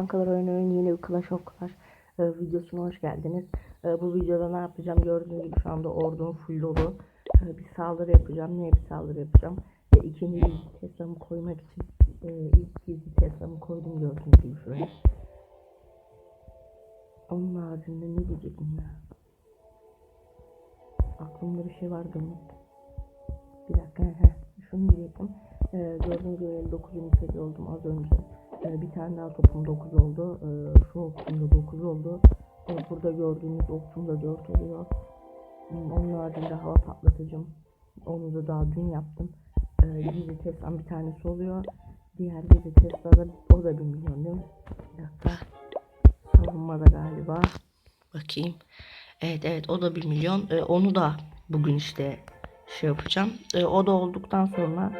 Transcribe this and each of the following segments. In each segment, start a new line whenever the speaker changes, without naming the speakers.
Bankalar oynuyorum yeni bir Clash of Clash e, videosuna hoş geldiniz. E, bu videoda ne yapacağım gördüğünüz gibi şu anda ordum full dolu. E, bir saldırı yapacağım. Niye bir saldırı yapacağım? E, ikinci gizli koymak için e, ilk gizli Tesla'mı koydum gördüğünüz gibi şuraya. Onun haricinde ne diyecektim ya? Aklımda bir şey vardı unuttum. Bir dakika heh, şunu diyecektim. E, gördüğünüz gibi 59 28 oldum az önce. Ee, bir tane daha topum 9 oldu. Ee, şu okçum da 9 oldu. Ee, burada gördüğünüz okçum da 4 oluyor. Hmm, Onun haricinde hava patlatıcım. Onu da daha dün yaptım. Ee, gizli Tesla'm bir tanesi oluyor. Diğer gizli Tesla'da o da 1 milyon değil mi? Bir dakika. Savunmada galiba. Bakayım. Evet evet o da 1 milyon. Onu da bugün işte şey yapacağım. O da olduktan sonra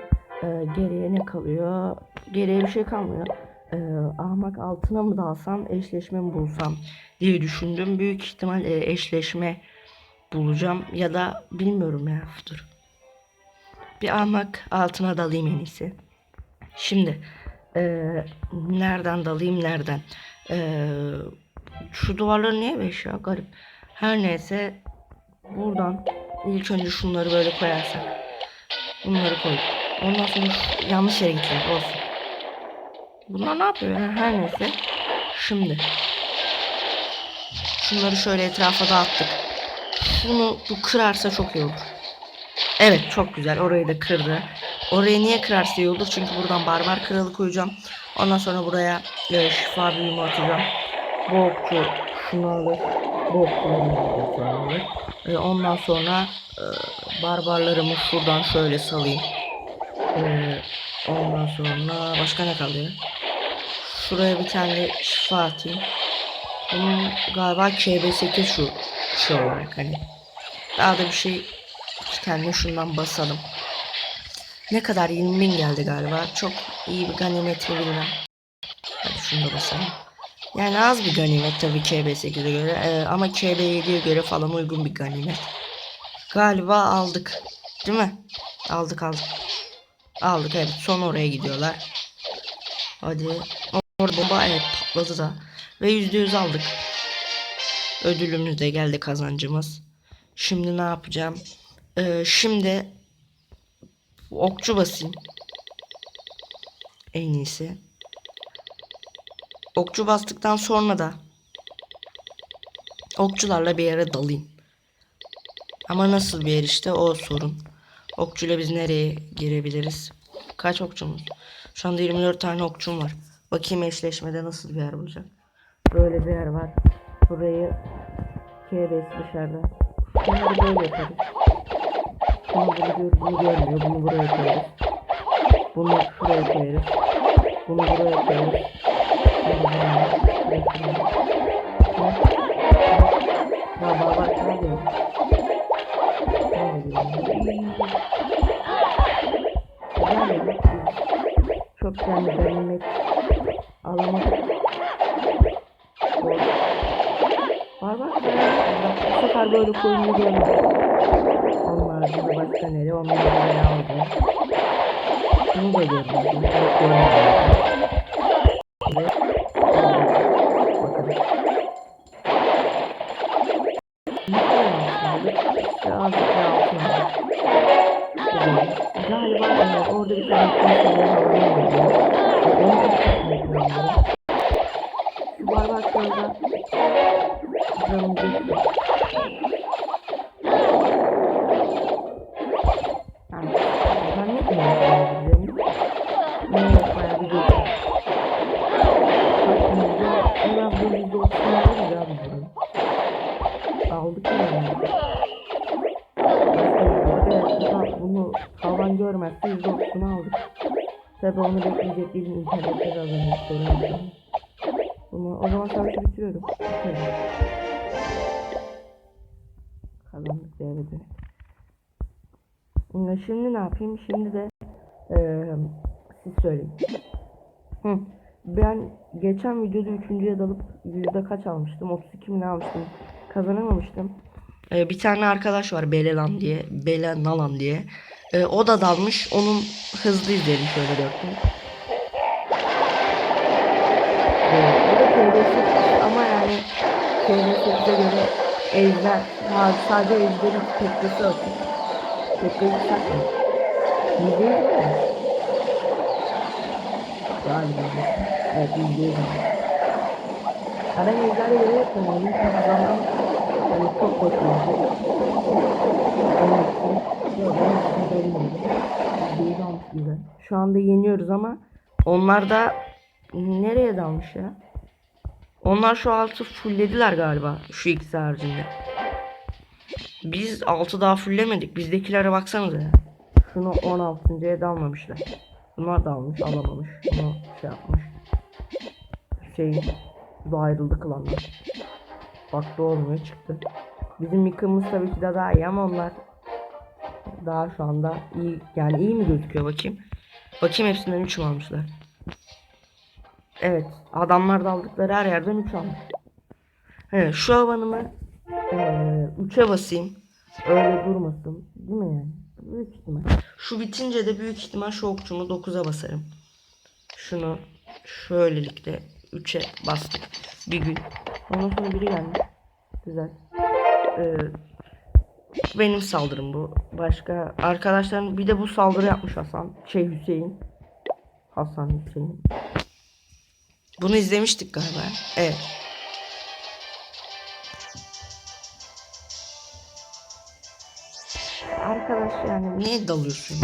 e, geriye ne kalıyor? Geriye bir şey kalmıyor. Ee, ahmak altına mı dalsam eşleşme mi bulsam diye düşündüm. Büyük ihtimal e, eşleşme bulacağım ya da bilmiyorum ya dur. Bir ahmak altına dalayım en iyisi. Şimdi e, nereden dalayım nereden? E, şu duvarlar niye beş ya garip. Her neyse buradan ilk önce şunları böyle koyarsak. Bunları koy. Ondan sonra yanlış yere gittiler olsun. Bunlar ne yapıyor ya? Her neyse. Şimdi. Şunları şöyle etrafa dağıttık. Şunu bu kırarsa çok iyi olur. Evet çok güzel. Orayı da kırdı. Orayı niye kırarsa iyi olur? Çünkü buradan barbar kralı koyacağım. Ondan sonra buraya e, şifa büyümü atacağım. Bu okçu şunu alır. Bu okçu bunu alır. E, ondan sonra e, barbarlarımı şuradan şöyle salayım. E, ondan sonra başka ne kalıyor? Şuraya bir tane şifa atayım. Bunun galiba KB8 şu şu olarak hani. Daha da bir şey iki tane şundan basalım. Ne kadar 20 bin geldi galiba. Çok iyi bir ganimet mi bilmem. Hadi şunu da basalım. Yani az bir ganimet tabii KB8'e göre. Ee, ama KB7'ye göre falan uygun bir ganimet. Galiba aldık. Değil mi? Aldık aldık. Aldık evet. Son oraya gidiyorlar. Hadi. Orada bomba evet patladı da. Ve %100 aldık. Ödülümüz de geldi kazancımız. Şimdi ne yapacağım? Ee, şimdi okçu basayım. En iyisi. Okçu bastıktan sonra da okçularla bir yere dalayım. Ama nasıl bir yer işte o sorun. Okçuyla biz nereye girebiliriz? Kaç okçumuz? Şu anda 24 tane okçum var. Bakayım eşleşmede nasıl bir yer bulacak. Böyle bir yer var. Burayı KBS dışarıda. Bunları böyle yaparız. Bunu bunu, gör, bunu görmüyor. Bunu buraya koyarız. Bunu şuraya koyarız. Bunu buraya koyarız. Bunu buraya koyarız. Alamadık. Doğru. Var bak Bak bu sefer böyle koyunu görmedim. Onun haricinde başka nere? Onları buraya aldım. Bunu da gördüm. Bunu da görmedim. Barbar canım geçti. Yani ben ne diyeyim? Ne yapmaya bir geçti. Bak yüzde, en az bir otuzunu alırız ya bunu. Aldık tavan görmezse yüzde otuzunu aldık. Tabi onu bekleyecek değilim internette de alınmış Dönüp. Hmm, Şimdi ne yapayım? Şimdi de eee siz söyleyin. Hı. Ben geçen videoda üçüncüye dalıp yüzde kaç almıştım? 32 mi ne almıştım? Kazanamamıştım. Ee, bir tane arkadaş var Belelan diye. Belenalan diye. Ee, o da dalmış. Onun hızlı izleyelim şöyle dörtte. Ee, KD8 ama yani KD8'e göre ejder ha, sadece ejderin pekkası atıyor. Pekkayı satmıyor. Yüzde yüz mi? Galiba. Evet yüzde yüz. Ha, Ben ejderle göre yapıyorum. Çünkü zaman yani çok. Onun için yok ben yüz Yüzde. Şu anda yeniyoruz ama onlar da nereye dalmış ya? Onlar şu altı fulllediler galiba şu ikisi haricinde. Biz altı daha fulllemedik. Bizdekilere baksanıza ya. Şunu 16.ya dalmamışlar. Bunlar da almış alamamış. Bunu şey yapmış. Hüseyin. Bu ayrıldı klanlar. Baktı olmuyor çıktı. Bizim yıkımımız tabii ki de daha iyi ama onlar daha şu anda iyi yani iyi mi gözüküyor bakayım. Bakayım hepsinden 3 mü almışlar. Evet adamlar da aldıkları her yerden 3 almış. Evet şu havanımı 3'e basayım. Öyle durmasın. Değil mi yani? Büyük ihtimal. Şu bitince de büyük ihtimal şu okçumu 9'a basarım. Şunu şöylelikle 3'e bastık. Bir gün. Ondan sonra biri geldi. Güzel. Ee, benim saldırım bu. Başka arkadaşlarım bir de bu saldırı yapmış Hasan. Şey Hüseyin. Hasan Hüseyin. Bunu izlemiştik galiba. Evet. Arkadaş yani niye dalıyorsun?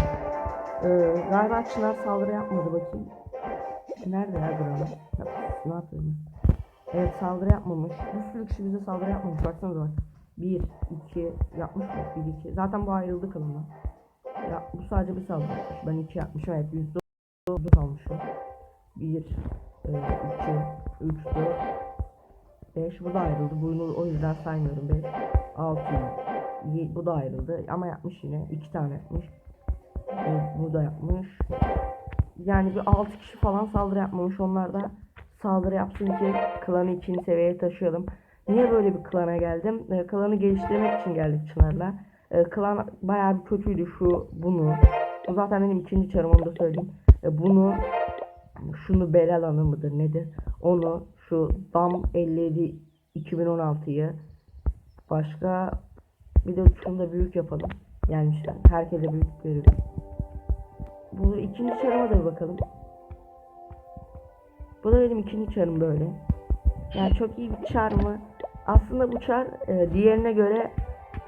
Ee, galiba Çınar saldırı yapmadı bakayım. Nerede ya buranın? Ne yapıyorum? Evet saldırı yapmamış. Bir sürü kişi bize saldırı yapmamış. Baksanıza bak. 1, 2 yapmış mı? 1, 2. Zaten bu ayrıldı kılımdan. Ya bu sadece bir saldırı yapmış. Ben 2 yapmışım. Evet %9 almışım. 1, 2, 3, 4, 5. Bu da ayrıldı. Bunu o yüzden saymıyorum. 5, 6, 7. Bu da ayrıldı. Ama yapmış yine. 2 tane yapmış. Evet, bu da yapmış. Yani bir 6 kişi falan saldırı yapmamış. Onlar da saldırı yapsın ki klanı ikinci seviyeye taşıyalım. Niye böyle bir klana geldim? Ee, klanı geliştirmek için geldik Çınar'la. Ee, klan bayağı bir kötüydü şu bunu. Bu zaten benim ikinci çarım onu da söyleyeyim. Ee, bunu şunu Belal Hanım mıdır nedir? Onu şu Dam 57 2016'yı başka bir de şunu da büyük yapalım. Gelmişler. Herkese büyük veriyorum. Bu ikinci çarıma da bakalım. Bu da benim ikinci çarım böyle. Yani çok iyi bir çar mı? Aslında bu çar e, diğerine göre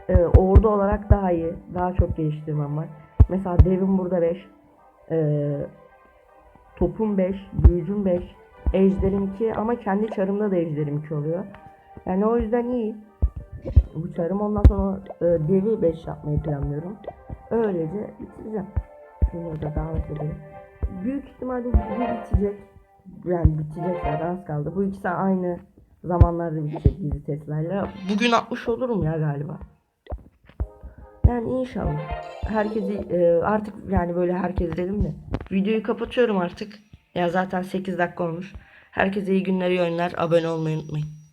e, ordu olarak daha iyi. Daha çok geliştirmem var. Mesela devim burada 5. E, topum 5. Büyücüm 5. Ejderim 2 ama kendi çarımda da ejderim 2 oluyor. Yani o yüzden iyi. Bu çarım ondan sonra e, devi 5 yapmayı planlıyorum. Öylece bitireceğim. Şunu da davet edelim. Büyük ihtimalle bu bitecek. Yani bitecek zaten az kaldı. Bu ikisi aynı zamanlarda bitecek bizi Tesla'yla. Bugün 60 olurum ya galiba. Yani inşallah. Herkesi e, artık yani böyle herkes dedim de. Videoyu kapatıyorum artık. Ya zaten 8 dakika olmuş. Herkese iyi günler, iyi oyunlar. Abone olmayı unutmayın.